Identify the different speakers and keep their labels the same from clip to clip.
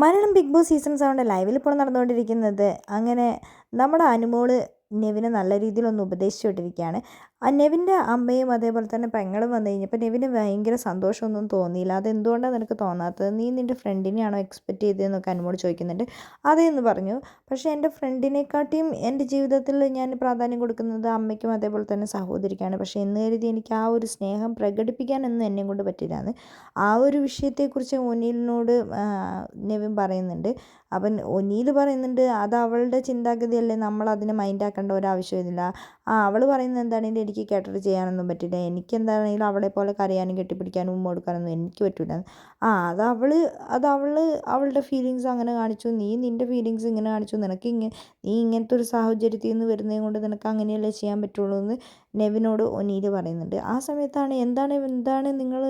Speaker 1: Malayalam big boss season സെവന്റെ ലൈവിൽ ഇപ്പോൾ നടന്നുകൊണ്ടിരിക്കുന്നത്. അങ്ങനെ നമ്മുടെ അനുമോൾ നെവിനെ നല്ല രീതിയിലൊന്ന് ഉപദേശിച്ചു വിട്ടിരിക്കുകയാണ്. ആ നെവിന്റെ അമ്മയും അതേപോലെ തന്നെ പെങ്ങളും വന്നു കഴിഞ്ഞപ്പോൾ നെവിന് ഭയങ്കര സന്തോഷമൊന്നും തോന്നിയില്ല. അതെന്തുകൊണ്ടാണ് നിനക്ക് തോന്നാത്തത്? നീ നിന്റെ ഫ്രണ്ടിനെയാണോ എക്സ്പെക്റ്റ് ചെയ്തതെന്നൊക്കെ അനുമോട് ചോദിക്കുന്നുണ്ട്. അതേന്ന് പറഞ്ഞു. പക്ഷേ എന്റെ ഫ്രണ്ടിനെക്കാട്ടിയും എന്റെ ജീവിതത്തിൽ ഞാൻ പ്രാധാന്യം കൊടുക്കുന്നത് അമ്മയ്ക്കും അതേപോലെ തന്നെ സഹോദരിക്കാണ്. പക്ഷേ എന്ന് കരുതി എനിക്ക് ആ ഒരു സ്നേഹം പ്രകടിപ്പിക്കാനൊന്നും എന്നെ കൊണ്ട് പറ്റില്ലാന്ന്. ആ ഒരു വിഷയത്തെക്കുറിച്ച് ഒനീലിനോട് നെവിൻ പറയുന്നുണ്ട്. അവൻ ഒനീൽ പറയുന്നുണ്ട് അത് അവളുടെ ചിന്താഗതിയല്ലേ നമ്മൾ അതിനെ മൈൻഡാക്കേണ്ട ഒരാവശ്യമില്ല ആ അവൾ പറയുന്നത് എന്താണെങ്കിലും എനിക്ക് കേട്ടിട്ട് ചെയ്യാനൊന്നും പറ്റില്ല. എനിക്ക് എന്താണെങ്കിലും അവളെ പോലെ കരയാനും കെട്ടിപ്പിടിക്കാനും ഉമ്മ കൊടുക്കാനൊന്നും എനിക്ക് പറ്റില്ല ആ അത് അവൾ അത് അവൾ അവളുടെ ഫീലിങ്സ് അങ്ങനെ കാണിച്ചു. നീ നിന്റെ ഫീലിങ്സ് ഇങ്ങനെ കാണിച്ചു. നിനക്ക് ഇങ്ങനെ നീ ഇങ്ങനത്തെ ഒരു സാഹചര്യത്തിൽ നിന്ന് വരുന്നത് കൊണ്ട് നിനക്ക് അങ്ങനെയല്ലേ ചെയ്യാൻ പറ്റുള്ളൂ എന്ന് നെവിനോട് ഒനീൽ പറയുന്നുണ്ട്. ആ സമയത്താണ് എന്താണ് എന്താണ് നിങ്ങൾ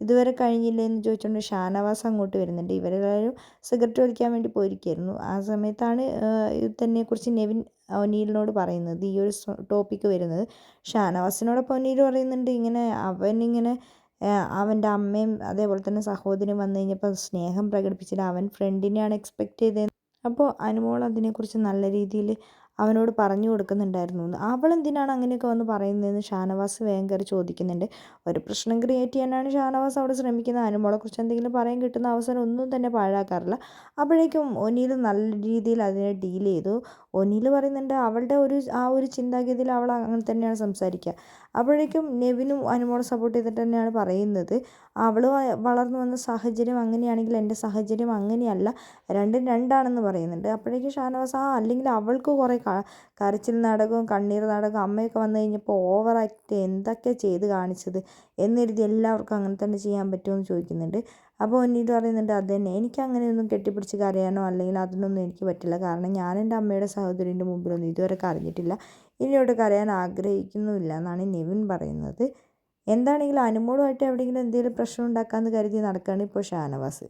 Speaker 1: ഇതുവരെ കഴിഞ്ഞില്ലേ എന്ന് ചോദിച്ചുകൊണ്ട് ഷാനവാസ് അങ്ങോട്ട് വരുന്നുണ്ട്. ഇവരെല്ലാവരും സിഗരറ്റ് വലിക്കാൻ വേണ്ടി പോയിരിക്കുകയായിരുന്നു ആ സമയത്താണ് ഇതിനെക്കുറിച്ച് നെവിൻ ഒനീലിനോട് പറയുന്നത്. ഈ ഒരു ടോപ്പിക്ക് വരുന്നത്. ഷാനവാസിനോടൊപ്പം ഒനീൽ പറയുന്നുണ്ട് ഇങ്ങനെ അവനിങ്ങനെ അവന്റെ അമ്മയും അതേപോലെ തന്നെ സഹോദരനും വന്നു കഴിഞ്ഞപ്പോൾ സ്നേഹം പ്രകടിപ്പിച്ചില്ല അവൻ ഫ്രണ്ടിനെയാണ് എക്സ്പെക്റ്റ് ചെയ്തത് അപ്പോൾ അനുമോൾ അതിനെക്കുറിച്ച് നല്ല രീതിയിൽ അവനോട് പറഞ്ഞു കൊടുക്കുന്നുണ്ടായിരുന്നു അവൾ എന്തിനാണ് അങ്ങനെയൊക്കെ വന്ന് പറയുന്നതെന്ന് ഷാനവാസ് വേഗം കയറി ചോദിക്കുന്നുണ്ട്. ഒരു പ്രശ്നം ക്രിയേറ്റ് ചെയ്യാനാണ് ഷാനവാസ് അവിടെ ശ്രമിക്കുന്നത്. അനുമോളെക്കുറിച്ച് എന്തെങ്കിലും പറയാൻ കിട്ടുന്ന അവസരം ഒന്നും തന്നെ പാഴാക്കാറില്ല. അപ്പോഴേക്കും ഒനീൽ നല്ല രീതിയിൽ അതിനെ ഡീൽ ചെയ്തു. ഒനീൽ പറയുന്നുണ്ട് അവളുടെ ഒരു ആ ഒരു ചിന്താഗതിയിൽ അവൾ അങ്ങനെ തന്നെയാണ് സംസാരിക്കുക. അപ്പോഴേക്കും നെവിനും അനുമോളെ സപ്പോർട്ട് ചെയ്തിട്ട് തന്നെയാണ് പറയുന്നത്. അവൾ വളർന്നു വന്ന സാഹചര്യം അങ്ങനെയാണെങ്കിൽ എന്റെ സാഹചര്യം അങ്ങനെയല്ല. രണ്ടും രണ്ടാണെന്ന് പറയുന്നുണ്ട്. അപ്പോഴേക്കും ഷാനവാസ് ആ അല്ലെങ്കിൽ അവൾക്ക് കുറേ കരച്ചിൽ നാടകവും കണ്ണീർ നാടകവും അമ്മയൊക്കെ വന്നു കഴിഞ്ഞപ്പോൾ ഓവർ ആക്ട് എന്തൊക്കെ ചെയ്ത് കാണിച്ചത് എന്നെഴുതി എല്ലാവർക്കും അങ്ങനെ തന്നെ ചെയ്യാൻ പറ്റുമെന്ന് ചോദിക്കുന്നുണ്ട്. അപ്പോൾ ഒന്നിട്ട് പറയുന്നുണ്ട് അത് തന്നെ. എനിക്ക് അങ്ങനെയൊന്നും കെട്ടിപ്പിടിച്ച് കരയാനോ അല്ലെങ്കിൽ അതിനൊന്നും എനിക്ക് പറ്റില്ല. കാരണം ഞാൻ എന്റെ അമ്മയുടെ സഹോദരിന്റെ മുമ്പിലൊന്നും ഇതുവരെ കരഞ്ഞിട്ടില്ല. ഇനിയോട്ട് കരയാൻ ആഗ്രഹിക്കുന്നുമില്ല എന്നാണ് നിവിൻ പറയുന്നത്. എന്താണെങ്കിലും അനുമോളുമായിട്ട് എവിടെയെങ്കിലും എന്തെങ്കിലും പ്രശ്നം ഉണ്ടാക്കാമെന്ന് കരുതി നടക്കുകയാണ് ഇപ്പോൾ ഷാനവാസ്.